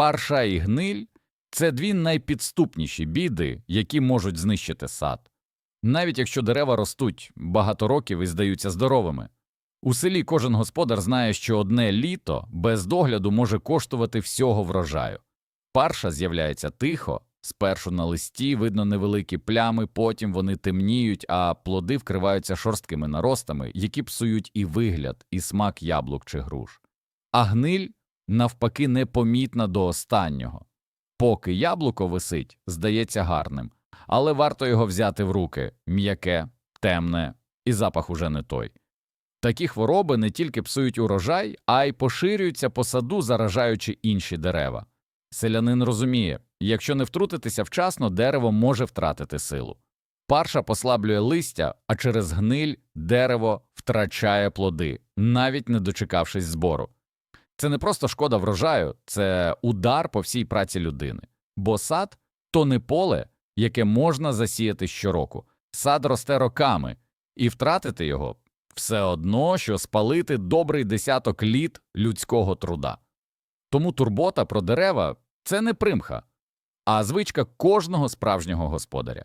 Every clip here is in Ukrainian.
Парша і гниль це дві найпідступніші біди, які можуть знищити сад. Навіть якщо дерева ростуть багато років і здаються здоровими. У селі кожен господар знає, що одне літо без догляду може коштувати всього врожаю. Парша з'являється тихо, спершу на листі видно невеликі плями, потім вони темніють, а плоди вкриваються шорсткими наростами, які псують і вигляд, і смак яблук чи груш. А гниль, навпаки, непомітна до останнього. Поки яблуко висить, здається гарним, але варто його взяти в руки м'яке, темне, і запах уже не той. Такі хвороби не тільки псують урожай, а й поширюються по саду, заражаючи інші дерева. Селянин розуміє, якщо не втрутитися вчасно, дерево може втратити силу. Парша послаблює листя, а через гниль дерево втрачає плоди, навіть не дочекавшись збору. Це не просто шкода врожаю, це удар по всій праці людини. Бо сад то не поле, яке можна засіяти щороку. Сад росте роками, і втратити його все одно, що спалити добрий десяток літ людського труда. Тому турбота про дерева це не примха, а звичка кожного справжнього господаря.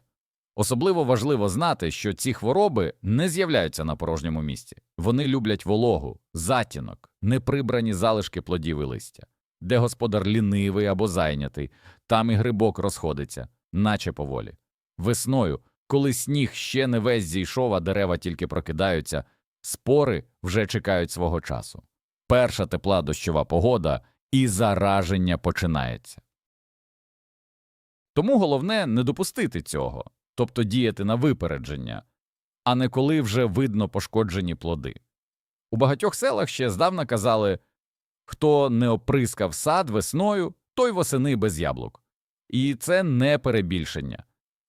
Особливо важливо знати, що ці хвороби не з'являються на порожньому місці. Вони люблять вологу, затінок, неприбрані залишки плодів і листя. Де господар лінивий або зайнятий, там і грибок розходиться, наче поволі. Весною, коли сніг ще не весь зійшов, а дерева тільки прокидаються, спори вже чекають свого часу. Перша тепла дощова погода і зараження починається. Тому головне не допустити цього, тобто діяти на випередження, а не коли вже видно пошкоджені плоди. У багатьох селах ще здавна казали хто не оприскав сад весною, той восени без яблук. І це не перебільшення.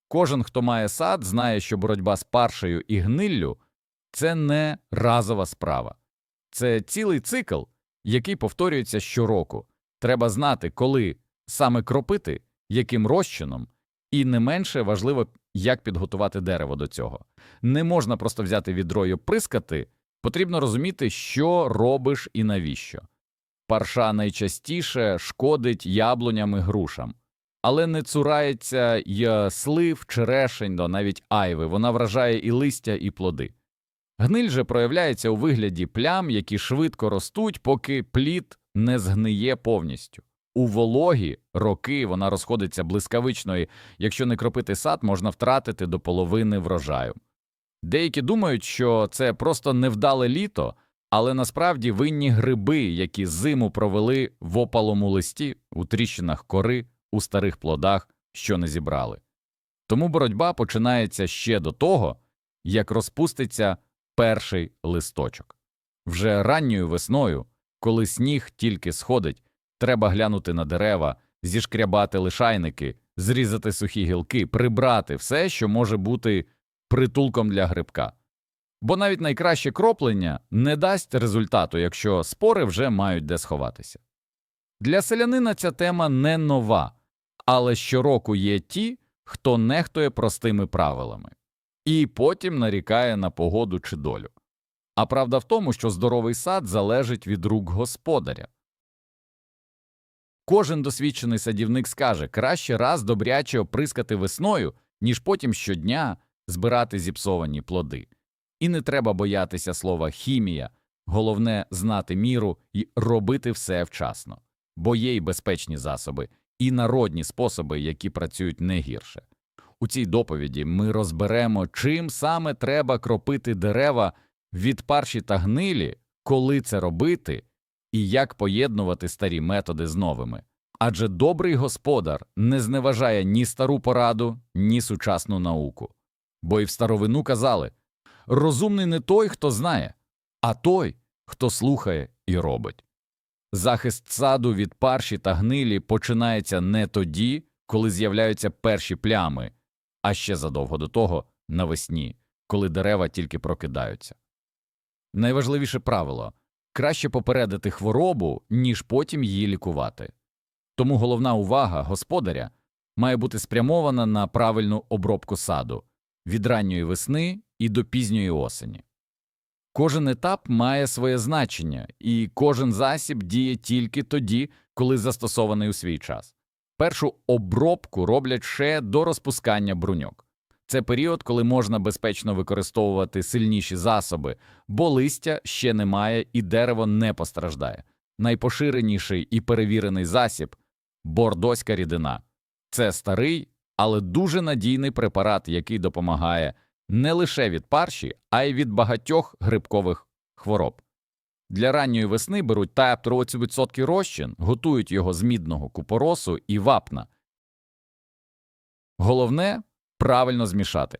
Кожен, хто має сад, знає, що боротьба з паршею і гниллю це не разова справа, це цілий цикл, який повторюється щороку. Треба знати, коли саме кропити, яким розчином, і не менше важливо, як підготувати дерево до цього. Не можна просто взяти відро й оприскати, потрібно розуміти, що робиш і навіщо. Парша найчастіше шкодить яблуням і грушам, але не цурається й слив, черешень, навіть айви, вона вражає і листя, і плоди. Гниль же проявляється у вигляді плям, які швидко ростуть, поки плід не згниє повністю. У вологі роки вона розходиться блискавично, і якщо не кропити сад, можна втратити до половини врожаю. Деякі думають, що це просто невдале літо, але насправді винні гриби, які зиму провели в опалому листі, у тріщинах кори, у старих плодах, що не зібрали. Тому боротьба починається ще до того, як розпуститься перший листочок. Вже ранньою весною, коли сніг тільки сходить, треба глянути на дерева, зішкрябати лишайники, зрізати сухі гілки, прибрати все, що може бути притулком для грибка. Бо навіть найкраще кроплення не дасть результату, якщо спори вже мають де сховатися. Для селянина ця тема не нова, але щороку є ті, хто нехтує простими правилами і потім нарікає на погоду чи долю. А правда в тому, що здоровий сад залежить від рук господаря. Кожен досвідчений садівник скаже краще раз добряче оприскати весною, ніж потім щодня збирати зіпсовані плоди. І не треба боятися слова хімія, головне знати міру і робити все вчасно, бо є й безпечні засоби, і народні способи, які працюють не гірше. У цій доповіді ми розберемо, чим саме треба кропити дерева від парші та гнилі, коли це робити, і як поєднувати старі методи з новими. Адже добрий господар не зневажає ні стару пораду, ні сучасну науку. Бо й в старовину казали розумний не той, хто знає, а той, хто слухає і робить. Захист саду від парші та гнилі починається не тоді, коли з'являються перші плями, а ще задовго до того навесні, коли дерева тільки прокидаються. Найважливіше правило краще попередити хворобу, ніж потім її лікувати. Тому головна увага господаря має бути спрямована на правильну обробку саду від ранньої весни і до пізньої осені. Кожен етап має своє значення, і кожен засіб діє тільки тоді, коли застосований у свій час. Першу обробку роблять ще до розпускання бруньок. Це період, коли можна безпечно використовувати сильніші засоби, бо листя ще немає і дерево не постраждає. Найпоширеніший і перевірений засіб бордоська рідина. Це старий, але дуже надійний препарат, який допомагає не лише від парші, а й від багатьох грибкових хвороб. Для ранньої весни беруть тайп 30% розчин, готують його з мідного купоросу і вапна. Головне правильно змішати.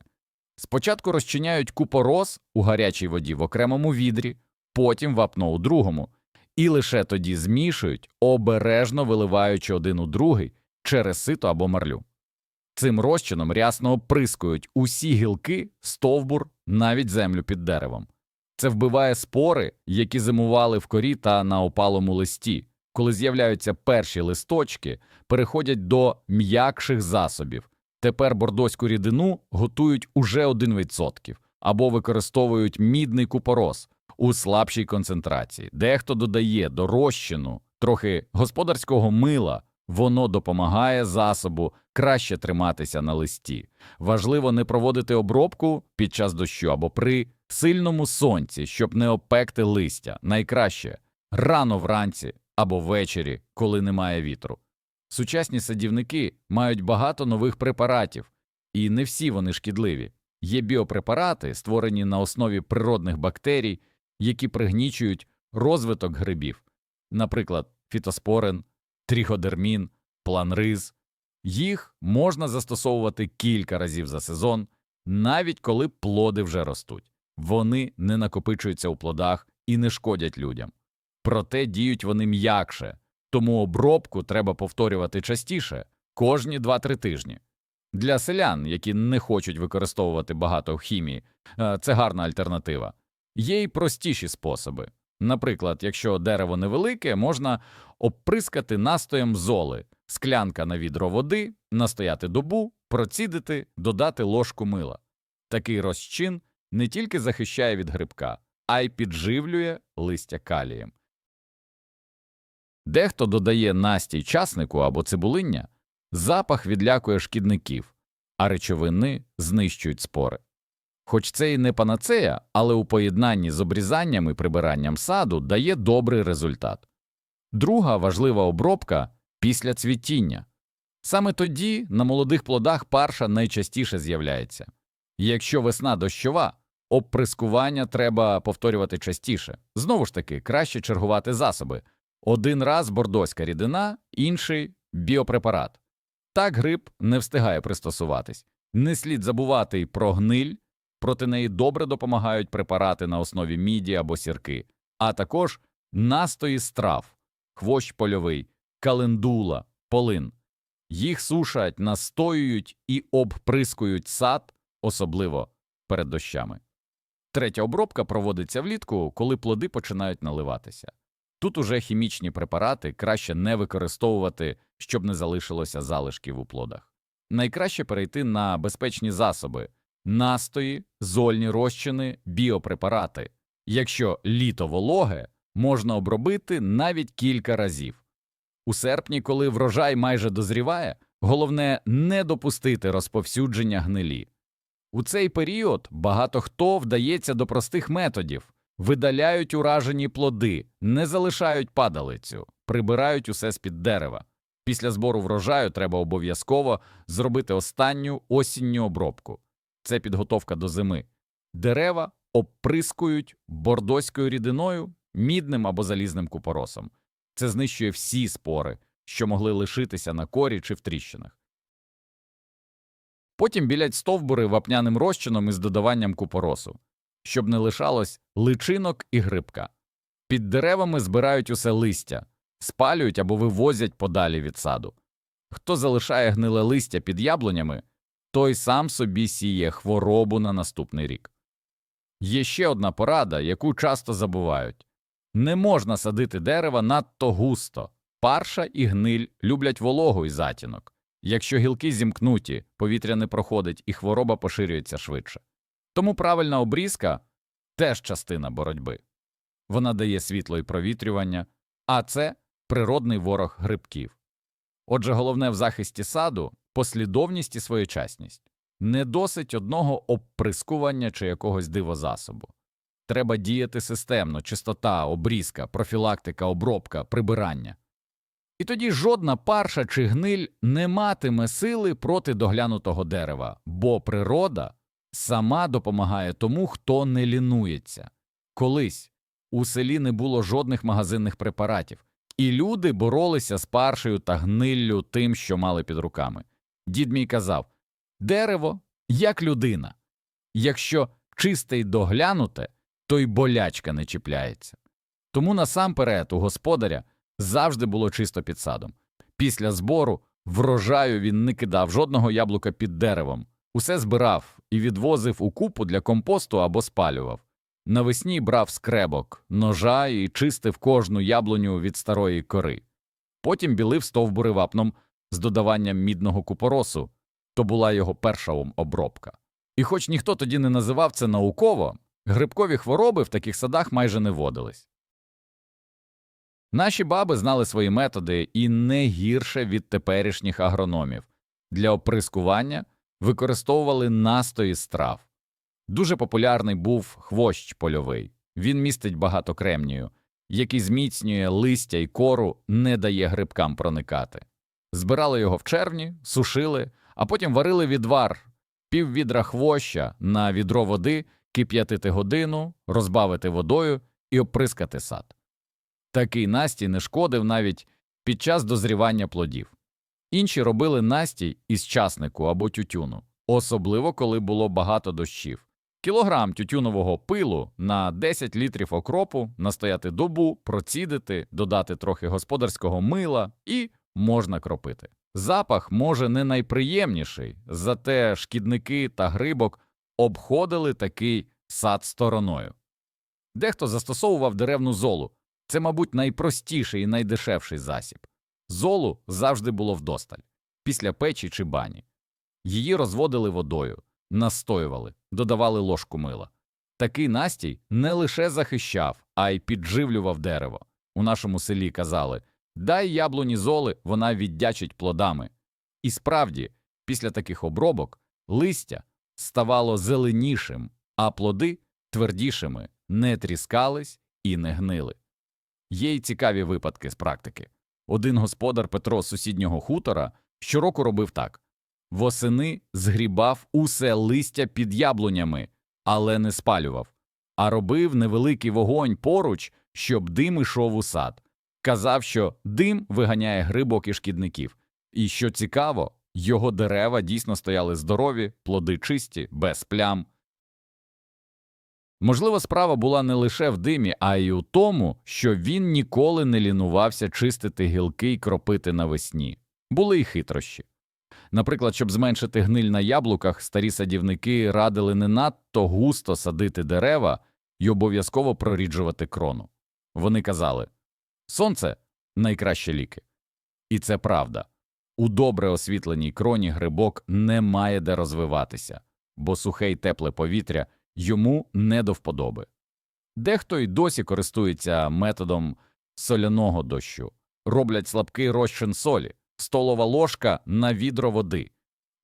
Спочатку розчиняють купорос у гарячій воді в окремому відрі, потім вапно у другому, і лише тоді змішують, обережно виливаючи один у другий через сито або марлю. Цим розчином рясно оприскують усі гілки, стовбур, навіть землю під деревом. Це вбиває спори, які зимували в корі та на опалому листі. Коли з'являються перші листочки, переходять до м'якших засобів. Тепер бордоську рідину готують уже 1% або використовують мідний купорос у слабшій концентрації. Дехто додає до трохи господарського мила, воно допомагає засобу краще триматися на листі. Важливо не проводити обробку під час дощу або при сильному сонці, щоб не опекти листя. Найкраще рано вранці або ввечері, коли немає вітру. Сучасні садівники мають багато нових препаратів, і не всі вони шкідливі. Є біопрепарати, створені на основі природних бактерій, які пригнічують розвиток грибів, наприклад, фітоспорин, тріходермін, планриз. Їх можна застосовувати кілька разів за сезон, навіть коли плоди вже ростуть. Вони не накопичуються у плодах і не шкодять людям. Проте діють вони м'якше, тому обробку треба повторювати частіше кожні 2-3 тижні. Для селян, які не хочуть використовувати багато хімії, е, це гарна альтернатива. Є й простіші способи. Наприклад, якщо дерево невелике, можна оприскати настоєм золи, склянка на відро води, настояти добу, процідити, додати ложку мила. Такий розчин не тільки захищає від грибка, а й підживлює листя калієм. Дехто додає настій часнику або цибулиння, запах відлякує шкідників, а речовини знищують спори. Хоч це і не панацея, але у поєднанні з обрізанням і прибиранням саду дає добрий результат. Друга важлива обробка після цвітіння. Саме тоді на молодих плодах парша найчастіше з'являється. Якщо весна дощова, обприскування треба повторювати частіше. Знову ж таки, краще чергувати засоби. Один раз бордоська рідина, інший біопрепарат. Так гриб не встигає пристосуватись. Не слід забувати й про гниль, проти неї добре допомагають препарати на основі міді або сірки, а також настої страв, хвощ польовий, календула, полин. Їх сушать, настоюють і обприскують сад, особливо перед дощами. Третя обробка проводиться влітку, коли плоди починають наливатися. Тут уже хімічні препарати краще не використовувати, щоб не залишилося залишків у плодах. Найкраще перейти на безпечні засоби, настої, зольні розчини, біопрепарати. Якщо літо вологе, можна обробити навіть кілька разів. У серпні, коли врожай майже дозріває, головне не допустити розповсюдження гнилі. У цей період багато хто вдається до простих методів видаляють уражені плоди, не залишають падалицю, прибирають усе з під дерева. Після збору врожаю треба обов'язково зробити останню осінню обробку це підготовка до зими. Дерева обприскують бордоською рідиною, мідним або залізним купоросом. Це знищує всі спори, що могли лишитися на корі чи в тріщинах. Потім білять стовбури вапняним розчином із додаванням купоросу, щоб не лишалось личинок і грибка. Під деревами збирають усе листя, спалюють або вивозять подалі від саду. Хто залишає гниле листя під яблунями, той сам собі сіє хворобу на наступний рік. Є ще одна порада, яку часто забувають не можна садити дерева надто густо, парша і гниль люблять вологу і затінок. Якщо гілки зімкнуті, повітря не проходить і хвороба поширюється швидше. Тому правильна обрізка теж частина боротьби. Вона дає світло і провітрювання, а це природний ворог грибків. Отже, головне в захисті саду послідовність і своєчасність. Не досить одного обприскування чи якогось дивозасобу. Треба діяти системно, чистота, обрізка, профілактика, обробка, прибирання. І тоді жодна парша чи гниль не матиме сили проти доглянутого дерева, бо природа сама допомагає тому, хто не лінується. Колись у селі не було жодних магазинних препаратів, і люди боролися з паршею та гниллю тим, що мали під руками. Дід мій казав дерево як людина. Якщо чисте й доглянуте, то й болячка не чіпляється. Тому насамперед у господаря завжди було чисто під садом. Після збору врожаю він не кидав жодного яблука під деревом, усе збирав і відвозив у купу для компосту або спалював. Навесні брав скребок, ножа і чистив кожну яблуню від старої кори. Потім білив стовбури вапном з додаванням мідного купоросу то була його перша обробка. І хоч ніхто тоді не називав це науково, грибкові хвороби в таких садах майже не водились. Наші баби знали свої методи і не гірше від теперішніх агрономів. Для оприскування використовували настої з трав. Дуже популярний був хвощ польовий. Він містить багато кремнію, який зміцнює листя і кору, не дає грибкам проникати. Збирали його в червні, сушили, а потім варили відвар піввідра хвоща на відро води, кип'ятити годину, розбавити водою і оприскати сад. Такий настій не шкодив навіть під час дозрівання плодів. Інші робили настій із часнику або тютюну, особливо коли було багато дощів. Кілограм тютюнового пилу на 10 літрів окропу, настояти добу, процідити, додати трохи господарського мила і можна кропити. Запах може не найприємніший, зате шкідники та грибок обходили такий сад стороною. Дехто застосовував деревну золу. Це, мабуть, найпростіший і найдешевший засіб. Золу завжди було вдосталь, після печі чи бані. Її розводили водою, настоювали, додавали ложку мила. Такий настій не лише захищав, а й підживлював дерево. У нашому селі казали дай яблуні золи, вона віддячить плодами. І справді, після таких обробок листя ставало зеленішим, а плоди твердішими, не тріскались і не гнили. Є й цікаві випадки з практики. Один господар Петро з сусіднього хутора щороку робив так восени згрібав усе листя під яблунями, але не спалював, а робив невеликий вогонь поруч, щоб дим ішов у сад. Казав, що дим виганяє грибок і шкідників, і що цікаво, його дерева дійсно стояли здорові, плоди чисті, без плям. Можливо, справа була не лише в димі, а й у тому, що він ніколи не лінувався чистити гілки й кропити навесні. Були й хитрощі. Наприклад, щоб зменшити гниль на яблуках, старі садівники радили не надто густо садити дерева й обов'язково проріджувати крону. Вони казали сонце найкраще ліки. І це правда. У добре освітленій кроні грибок не має де розвиватися, бо сухе й тепле повітря йому не до вподоби. Дехто й досі користується методом соляного дощу, роблять слабкий розчин солі, столова ложка на відро води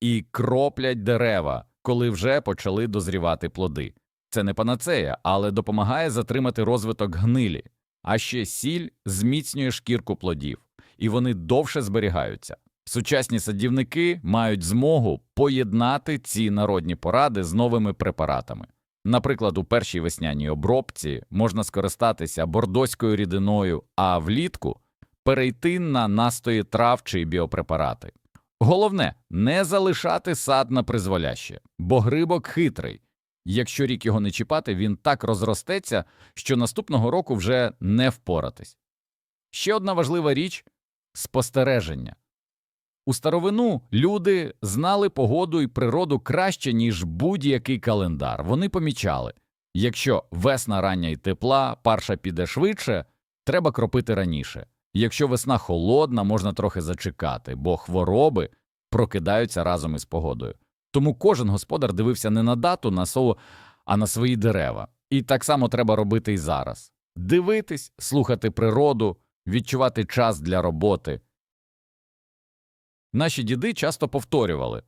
і кроплять дерева, коли вже почали дозрівати плоди. Це не панацея, але допомагає затримати розвиток гнилі, а ще сіль зміцнює шкірку плодів, і вони довше зберігаються. Сучасні садівники мають змогу поєднати ці народні поради з новими препаратами. Наприклад, у першій весняній обробці можна скористатися бордоською рідиною, а влітку перейти на настої трав чи біопрепарати. Головне не залишати сад на призволяще, бо грибок хитрий. Якщо рік його не чіпати, він так розростеться, що наступного року вже не впоратись. Ще одна важлива річ спостереження. У старовину люди знали погоду і природу краще, ніж будь-який календар. Вони помічали якщо весна рання і тепла, парша піде швидше, треба кропити раніше. Якщо весна холодна, можна трохи зачекати, бо хвороби прокидаються разом із погодою. Тому кожен господар дивився не на дату, на сову, а на свої дерева. І так само треба робити і зараз дивитись, слухати природу, відчувати час для роботи. Наші діди часто повторювали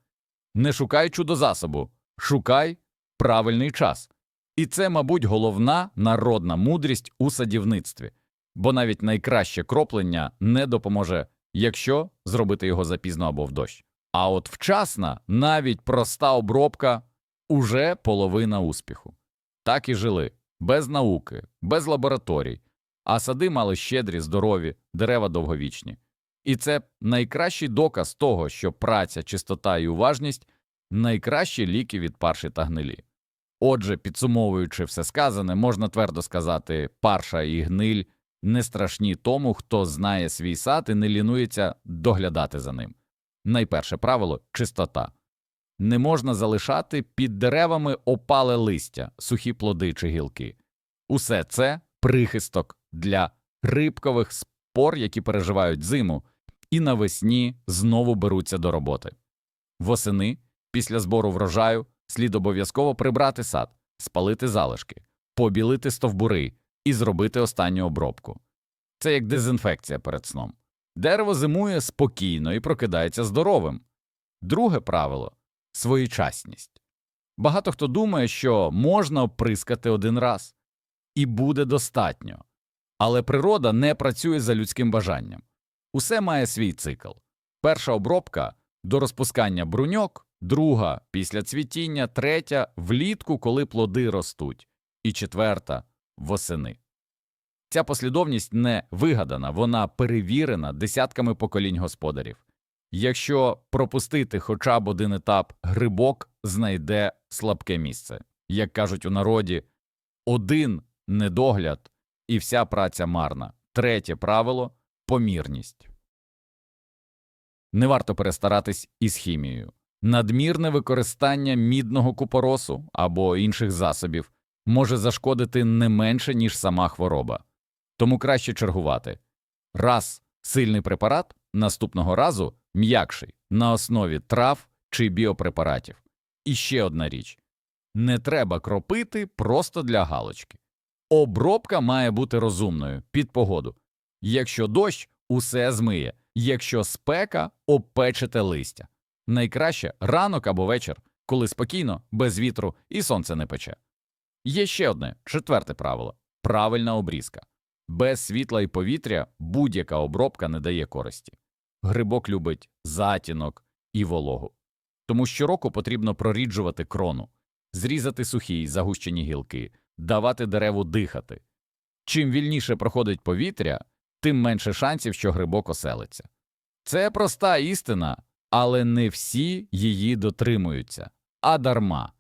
не шукай чудозасобу, шукай правильний час. І це, мабуть, головна народна мудрість у садівництві, бо навіть найкраще кроплення не допоможе, якщо зробити його запізно або в дощ. А от вчасна, навіть проста обробка уже половина успіху. Так і жили без науки, без лабораторій, а сади мали щедрі, здорові, дерева довговічні. І це найкращий доказ того, що праця, чистота і уважність найкращі ліки від парші та гнилі. Отже, підсумовуючи все сказане, можна твердо сказати, парша і гниль не страшні тому, хто знає свій сад і не лінується доглядати за ним. Найперше правило чистота. Не можна залишати під деревами опале листя, сухі плоди чи гілки. Усе це прихисток для рибкових спор, які переживають зиму, і навесні знову беруться до роботи. Восени, після збору врожаю, слід обов'язково прибрати сад, спалити залишки, побілити стовбури і зробити останню обробку. Це як дезінфекція перед сном. Дерево зимує спокійно і прокидається здоровим. Друге правило своєчасність. Багато хто думає, що можна оприскати один раз, і буде достатньо. Але природа не працює за людським бажанням. Усе має свій цикл. Перша обробка до розпускання бруньок, друга після цвітіння, третя влітку, коли плоди ростуть, і четверта восени. Ця послідовність не вигадана, вона перевірена десятками поколінь господарів. Якщо пропустити хоча б один етап, грибок знайде слабке місце. Як кажуть у народі, один недогляд і вся праця марна. Третє правило помірність. Не варто перестаратись із хімією. Надмірне використання мідного купоросу або інших засобів може зашкодити не менше, ніж сама хвороба. Тому краще чергувати. Раз сильний препарат, наступного разу м'якший на основі трав чи біопрепаратів. І ще одна річ не треба кропити просто для галочки. Обробка має бути розумною під погоду. Якщо дощ, усе змиє, якщо спека, опечете листя. Найкраще ранок або вечір, коли спокійно, без вітру і сонце не пече. Є ще одне четверте правило правильна обрізка. Без світла і повітря будь-яка обробка не дає користі. Грибок любить затінок і вологу. Тому щороку потрібно проріджувати крону, зрізати сухі й загущені гілки, давати дереву дихати. Чим вільніше проходить повітря, тим менше шансів, що грибок оселиться. Це проста істина, але не всі її дотримуються, а дарма.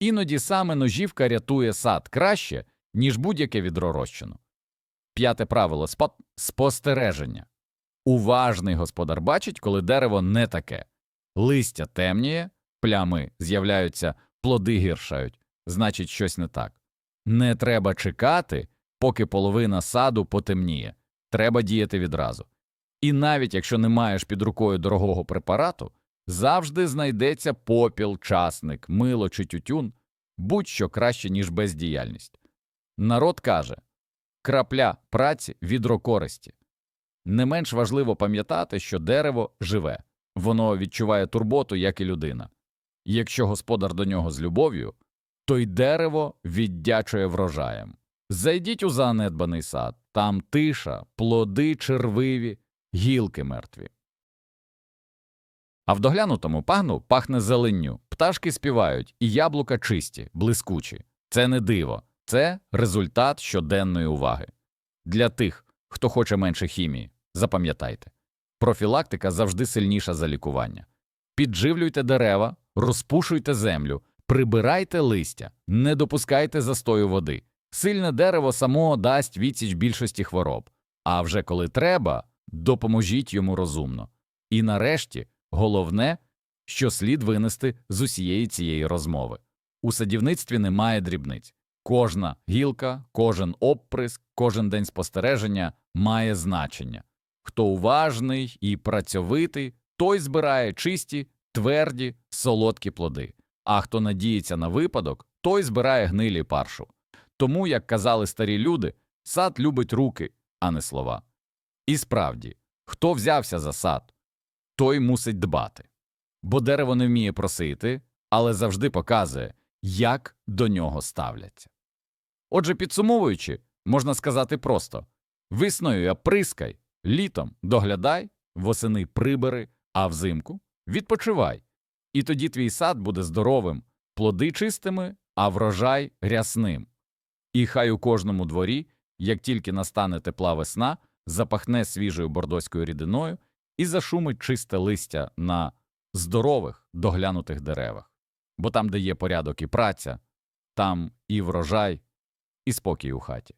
Іноді саме ножівка рятує сад краще, ніж будь-яке відро розчину. П'яте правило спо- спостереження. Уважний господар бачить, коли дерево не таке. Листя темніє, плями з'являються, плоди гіршають, значить, щось не так. Не треба чекати, поки половина саду потемніє. Треба діяти відразу. І навіть якщо не маєш під рукою дорогого препарату, завжди знайдеться попіл, часник, мило чи тютюн, будь-що краще, ніж бездіяльність. Народ каже крапля праці відро користі. Не менш важливо пам'ятати, що дерево живе, воно відчуває турботу, як і людина. Якщо господар до нього з любов'ю, то й дерево віддячує врожаєм. Зайдіть у занедбаний сад, там тиша, плоди червиві, гілки мертві. А в доглянутому пагну пахне зеленню, пташки співають, і яблука чисті, блискучі. Це не диво, це результат щоденної уваги. Для тих, хто хоче менше хімії, запам'ятайте профілактика завжди сильніша за лікування. Підживлюйте дерева, розпушуйте землю, прибирайте листя, не допускайте застою води. Сильне дерево само дасть відсіч більшості хвороб, а вже коли треба, допоможіть йому розумно. І нарешті, головне, що слід винести з усієї цієї розмови. У садівництві немає дрібниць. Кожна гілка, кожен обприск, кожен день спостереження має значення. Хто уважний і працьовитий, той збирає чисті, тверді, солодкі плоди, а хто надіється на випадок, той збирає гнилі паршу. Тому, як казали старі люди, сад любить руки, а не слова. І справді, хто взявся за сад, той мусить дбати. Бо дерево не вміє просити, але завжди показує, як до нього ставляться. Отже, підсумовуючи, можна сказати просто весною оприскай, літом доглядай, восени прибери, а взимку відпочивай. І тоді твій сад буде здоровим, плоди чистими, а врожай рясним. І хай у кожному дворі, як тільки настане тепла весна, запахне свіжою бордоською рідиною і зашумить чисте листя на здорових, доглянутих деревах. Бо там, де є порядок і праця, там і врожай, і спокій у хаті.